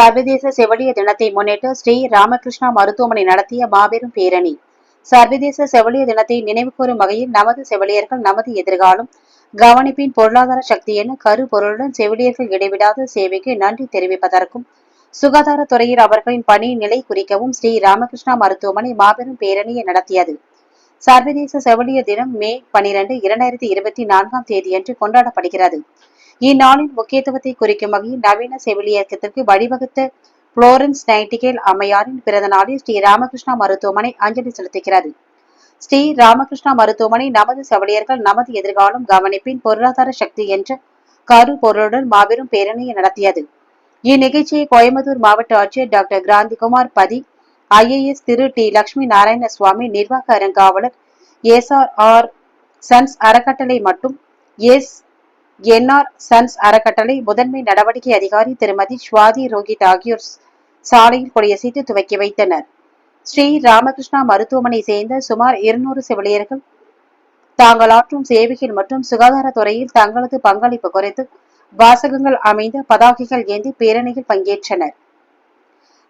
சர்வதேச செவிலியர் தினத்தை முன்னிட்டு ஸ்ரீ ராமகிருஷ்ணா மருத்துவமனை நடத்திய மாபெரும் பேரணி. சர்வதேச செவிலியர் தினத்தை நினைவுகூரும் வகையில் நமது செவிலியர்கள் நமது எதிர்காலம் கவனிப்பின் பொருளாதார சக்தி என கருப்பொருளுடன் செவிலியர்கள் இடைவிடாத சேவைக்கு நன்றி தெரிவிப்பதற்கும் சுகாதாரத்துறையில் அவர்களின் பணி நிலை குறிக்கவும் ஸ்ரீ ராமகிருஷ்ணா மருத்துவமனை மாபெரும் பேரணியை நடத்தியது. சர்வதேச செவிலியர் தினம் மே பனிரெண்டு இரண்டாயிரத்தி இருபத்தி நான்காம் தேதியன்று கொண்டாடப்படுகிறது. இந்நாளின் முக்கியத்துவத்தை குறிக்கும் வகையில் நவீன செவிலி இயக்கத்திற்கு வழிவகுத்த புளோரன்ஸ் நைட்டிகேல் அம்மையாரின் பிறந்த நாளில் ஸ்ரீ ராமகிருஷ்ணா மருத்துவமனை அஞ்சலி செலுத்துகிறது. ஸ்ரீ ராமகிருஷ்ணா மருத்துவமனை நமது செவிலியர்கள் நமது எதிர்காலம் கவனிப்பின் பொருளாதார சக்தி என்ற கரு பொருளுடன் மாபெரும் பேரணியை நடத்தியது. இந்நிகழ்ச்சியை கோயம்புத்தூர் மாவட்ட ஆட்சியர் டாக்டர் கிராந்திகுமார் பதி ஐஏஎஸ் திரு டி லட்சுமி நாராயண சுவாமி நிர்வாக அறங்காவலர் எஸ்ஆர்ஆர் சன்ஸ் அறக்கட்டளை மற்றும் எஸ் என்ஆர் சன்ஸ் அறக்கட்டளை முதன்மை நடவடிக்கை அதிகாரி திருமதி சுவாதி ரோஹித் ஆகியோர் சாலையில் கொடியசைத்து துவக்கி வைத்தனர். ஸ்ரீ ராமகிருஷ்ணா மருத்துவமனை சேர்ந்த சுமார் இருநூறு செவிலியர்கள் தாங்கள் ஆற்றும் சேவைகள் மற்றும் சுகாதாரத்துறையில் தங்களது பங்களிப்பு குறித்து வாசகங்கள் அமைந்த பதாகைகள் ஏந்தி பேரணியில் பங்கேற்றனர்.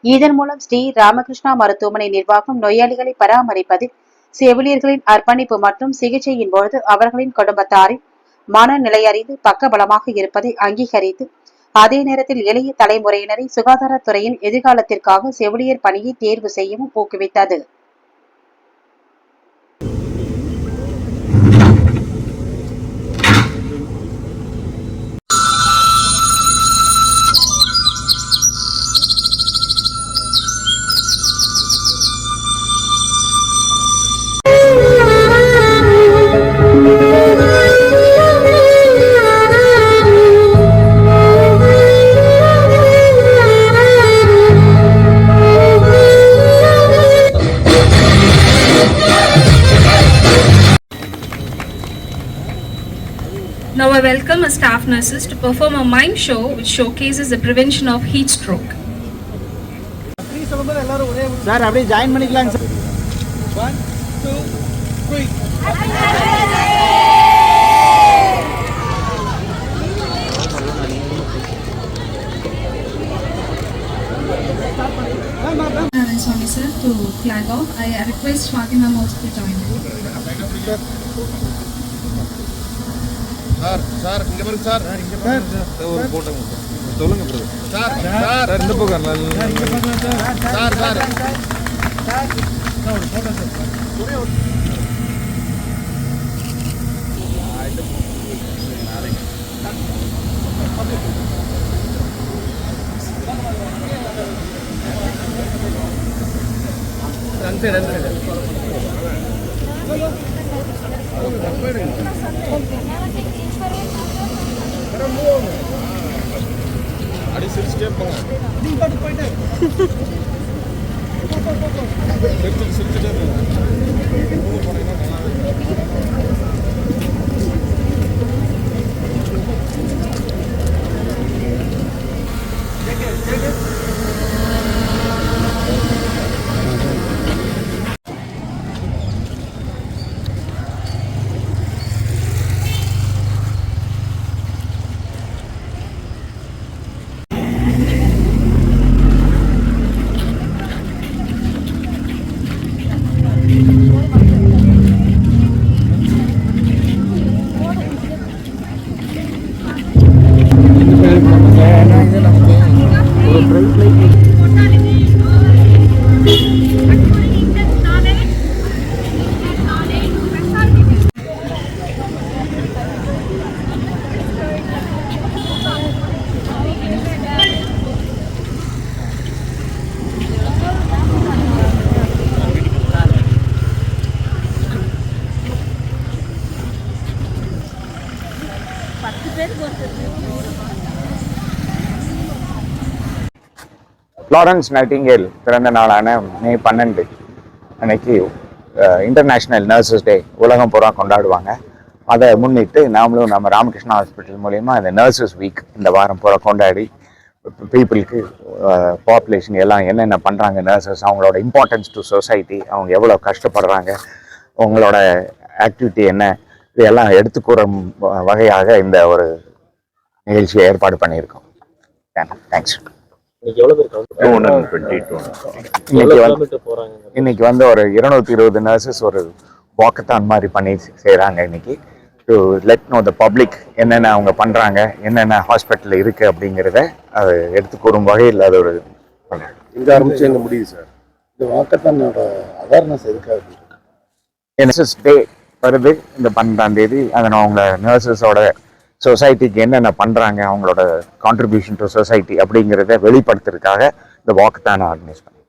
இதன் மூலம் ஸ்ரீ ராமகிருஷ்ணா மருத்துவமனை நிர்வாகம் நோயாளிகளை பராமரிப்பதில் செவிலியர்களின் அர்ப்பணிப்பு மற்றும் சிகிச்சையின் பொழுது அவர்களின் குடும்பத்தாரின் மனநிலை அறிந்து பக்கபலமாக இருப்பதை அங்கீகரித்து அதே நேரத்தில் இளைய தலைமுறையினரை சுகாதாரத்துறையின் எதிர்காலத்திற்காக செவிலியர் பணியை தேர்வு செய்யவும் ஊக்குவித்தது. Now I welcome our staff nurses to perform a mime show which showcases the prevention of heat stroke. Sir அப்படியே ஜாயின் பண்ணிக்கலாங்க sir And Swami sir to flag off. I request Swati ma'am also to join. Sir sir இங்க பாருங்க sir sir ஒரு photo சொல்லுங்க brother sir sir sir இந்த பக்கம் sir sir அந்த side அந்த ஃப்ளாரன்ஸ் நைட்டிங்கேல் பிறந்த நாளான மே பன்னெண்டு அன்னைக்கு இன்டர்நேஷ்னல் நர்சஸ் டே உலகம் பூரா கொண்டாடுவாங்க. அதை முன்னிட்டு நாமளும் நம்ம ராமகிருஷ்ணா ஹாஸ்பிட்டல் மூலயமா இந்த நர்சஸ் வீக் இந்த வாரம் பூரா கொண்டாடி பீப்புளுக்கு பாப்புலேஷன் எல்லாம் என்னென்ன பண்ணுறாங்க நர்சஸ் அவங்களோட இம்பார்ட்டன்ஸ் டு சொசைட்டி அவங்க எவ்வளோ கஷ்டப்படுறாங்க அவங்களோட ஆக்டிவிட்டி என்ன இதெல்லாம் எடுத்துக்கூறும் வகையாக இந்த ஒரு நிகழ்ச்சியை ஏற்பாடு பண்ணியிருக்கோம். தேங்க்ஸ். இன்னைக்கு வந்து ஒரு இருநூத்தி இருபது நர்சஸ் ஒரு வாக்கத்தான் மாதிரி பண்ணி செய்கிறாங்க இன்னைக்கு. To let know the public என்னென்ன அவங்க பண்ணுறாங்க என்னென்ன ஹாஸ்பிட்டல் இருக்குது அப்படிங்கிறத அதை எடுத்து கூறும் வகையில் அது ஒரு. இங்க ஆரம்பிச்சு எங்க முடியுது சார்? இந்த வாக்கத்தானோட அவேர்னஸ் எதுக்காக நர்சஸ் டே வருது. இந்த பன்னெண்டாம் தேதி அதை நான் அவங்கள நர்சஸோட சொசைட்டிக்கு என்னென்ன பண்ணுறாங்க அவங்களோட கான்ட்ரிபியூஷன் டு சொசைட்டி அப்படிங்கிறத வெளிப்படுத்துறதுக்காக இந்த வாக்கத்தான் ஆர்கனைஸ் பண்ணேன்.